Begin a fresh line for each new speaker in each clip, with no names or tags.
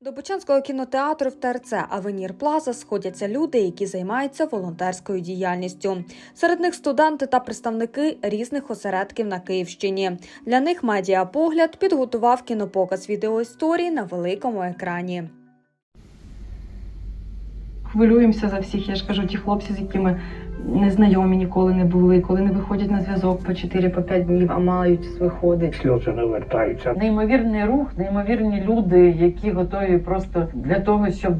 До Бучанського кінотеатру в ТРЦ Авенір Плаза сходяться люди, які займаються волонтерською діяльністю. Серед них студенти та представники різних осередків на Київщині. Для них медіапогляд підготував кінопоказ відеоісторії на великому екрані.
хвилюємося за всіх. Я ж кажу, ті хлопці, з якими незнайомі ніколи не були, коли не виходять на зв'язок по 4-5 днів, а мають виходить.
сльози не вертаються.
Неймовірний рух, неймовірні люди, які готові просто для того, щоб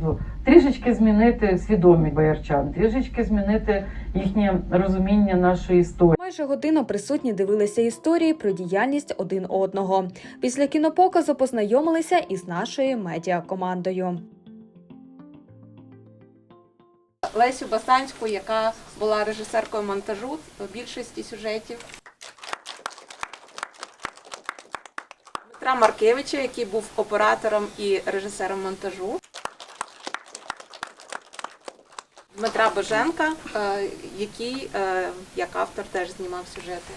трішечки змінити свідомість боярчан, трішечки змінити їхнє розуміння нашої історії.
Майже годину присутні дивилися історії про діяльність один одного. Після кінопоказу познайомилися із нашою медіакомандою.
Лесю Басанську, яка була режисеркою монтажу більшості сюжетів. Дмитра Маркевича, який був оператором і режисером монтажу. Дмитра Боженка, е, який е, як автор теж знімав сюжети.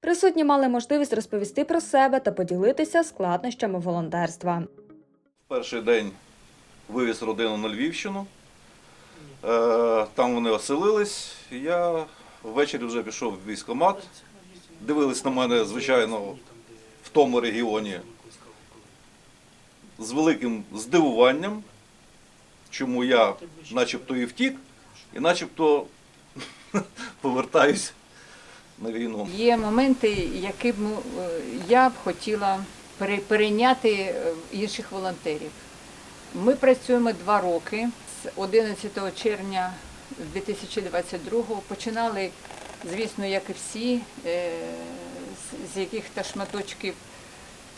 Присутні мали можливість розповісти про себе та поділитися складнощами волонтерства.
Перший день вивіз родину на Львівщину. Е, Там вони оселились. Я ввечері вже пішов в військкомат. Дивились на мене, звичайно, в тому регіоні з великим здивуванням, чому я начебто і втік, і начебто повертаюсь на війну.
Є моменти, які б е, я б хотіла перейняти е, інших волонтерів. Ми працюємо два роки з 11 червня 2022-го. Починали, звісно, як і всі, е, з- яких-то шматочків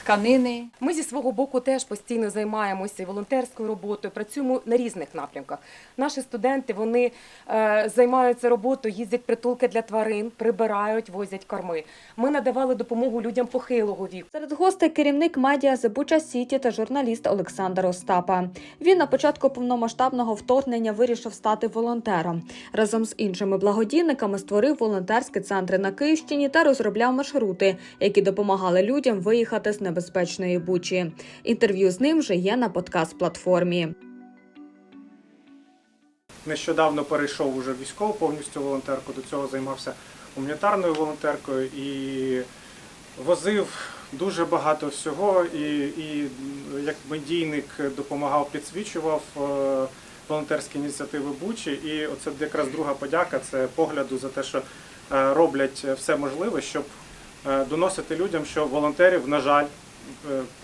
тканини.
Ми зі свого боку теж постійно займаємося волонтерською роботою, працюємо на різних напрямках. Наші студенти вони е, займаються роботою, їздять притулки для тварин, прибирають, возять корми. Ми надавали допомогу людям похилого віку.
Серед гостей керівник медіа Bucha City та журналіст Олександр Остапа. Він на початку повномасштабного вторгнення вирішив стати волонтером. Разом з іншими благодійниками створив волонтерські центри на Київщині та розробляв маршрути, які допомагали людям виїхати з небезпечної бучі. Інтерв'ю з ним вже є на подкаст-платформі.
Нещодавно перейшов уже військову повністю волонтерку, до цього займався гуманітарною волонтеркою і возив дуже багато всього. І, і як медійник допомагав, підсвічував е, волонтерські ініціативи Бучі. І оце якраз друга подяка це погляду за те, що е, роблять все можливе, щоб е, доносити людям, що волонтерів, на жаль,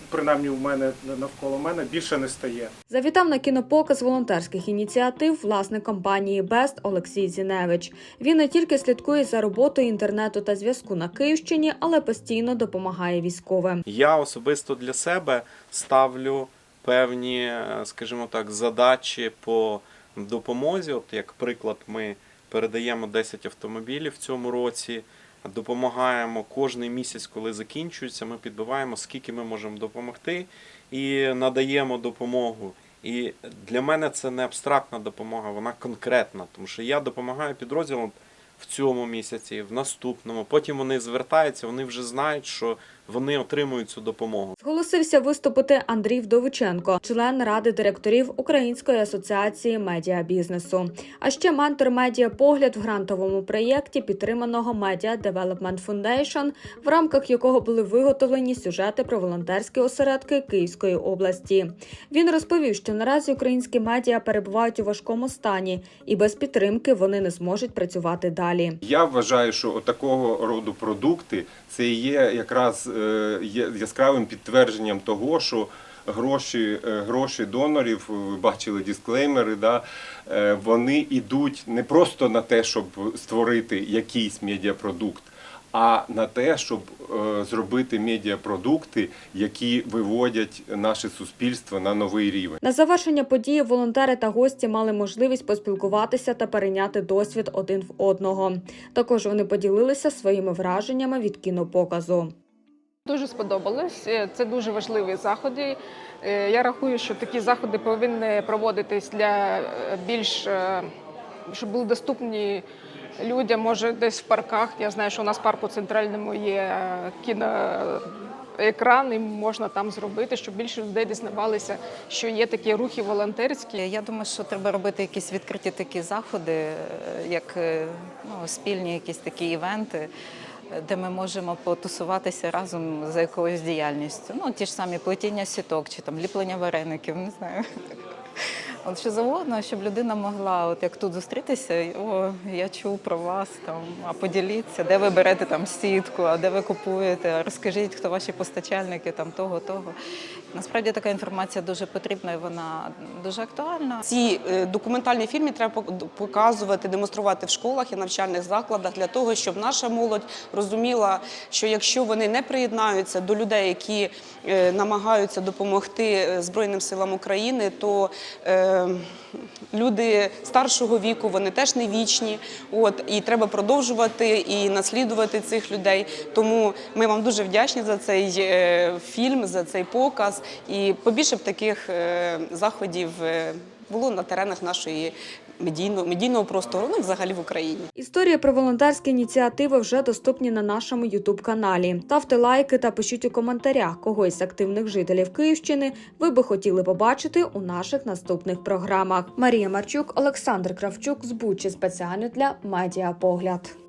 принаймні у мене навколо мене більше не стає.
Завітав на кінопоказ волонтерських ініціатив власник компанії Бест Олексій Зіневич. Він не тільки слідкує за роботою інтернету та зв'язку на Київщині, але постійно допомагає військовим.
Я особисто для себе ставлю певні, е, скажімо так, задачі по допомозі. От як приклад, ми передаємо 10 автомобілів в цьому році. Допомагаємо кожний місяць, коли закінчується. Ми підбиваємо, скільки ми можемо допомогти, і надаємо допомогу. І для мене це не абстрактна допомога, вона конкретна, тому що я допомагаю підрозділам в цьому місяці, в наступному. Потім вони звертаються, вони вже знають, що вони отримують цю допомогу.
Зголосився виступити Андрій Вдовиченко, член ради директорів Української асоціації медіабізнесу. А ще ментор медіапогляд в грантовому проєкті, підтриманого Media Development Foundation, в рамках якого були виготовлені сюжети про волонтерські осередки Київської області. Він розповів, що наразі українські медіа перебувають у важкому стані, і без підтримки вони не зможуть працювати далі.
Я вважаю, що такого роду продукти це є якраз є яскравим підтвердженням того, що гроші, е, гроші донорів, ви бачили дисклеймери, да, е, вони йдуть не просто на те, щоб створити якийсь медіапродукт, а на те, щоб е, зробити медіапродукти, які виводять наше суспільство на новий рівень.
На завершення події волонтери та гості мали можливість поспілкуватися та перейняти досвід один в одного. Також вони поділилися своїми враженнями від кінопоказу.
Дуже сподобалось. Е, Це дуже важливі заходи. Е, Я рахую, що такі заходи повинні проводитись для е, більш щоб були доступні людям, може десь в парках. Я знаю, що у нас в парку центральному є е, кіно екран і можна там зробити, щоб більше людей дізнавалися, що є такі рухи волонтерські.
Я думаю, що треба робити якісь відкриті такі заходи, як ну, спільні якісь такі івенти, де ми можемо потусуватися разом за якоюсь діяльністю. Ну, ті ж самі плетіння сіток чи там ліплення вареників, не знаю. От що завгодно, щоб людина могла, от як тут зустрітися, о, я чув про вас там, а поділіться, де ви берете там сітку, а де ви купуєте, розкажіть, хто ваші постачальники, там того, того. Насправді така інформація дуже потрібна і вона дуже актуальна.
Ці е, документальні фільми треба показувати, демонструвати в школах і навчальних закладах для того, щоб наша молодь розуміла, що якщо вони не приєднаються до людей, які е, намагаються допомогти е, Збройним силам України, то люди старшого віку вони теж не вічні. От і треба продовжувати і наслідувати цих людей. Тому ми вам дуже вдячні за цей е, фільм, за цей показ. І побільше б таких е, заходів е, було на теренах нашої медійного, медійного простору, ну взагалі в Україні.
Історії про волонтерські ініціативи вже доступні на нашому Ютуб каналі. Ставте лайки та пишіть у коментарях, кого із активних жителів Київщини ви би хотіли побачити у наших наступних програмах. Марія Марчук, Олександр Кравчук з Бучі спеціально для Медіа Погляд.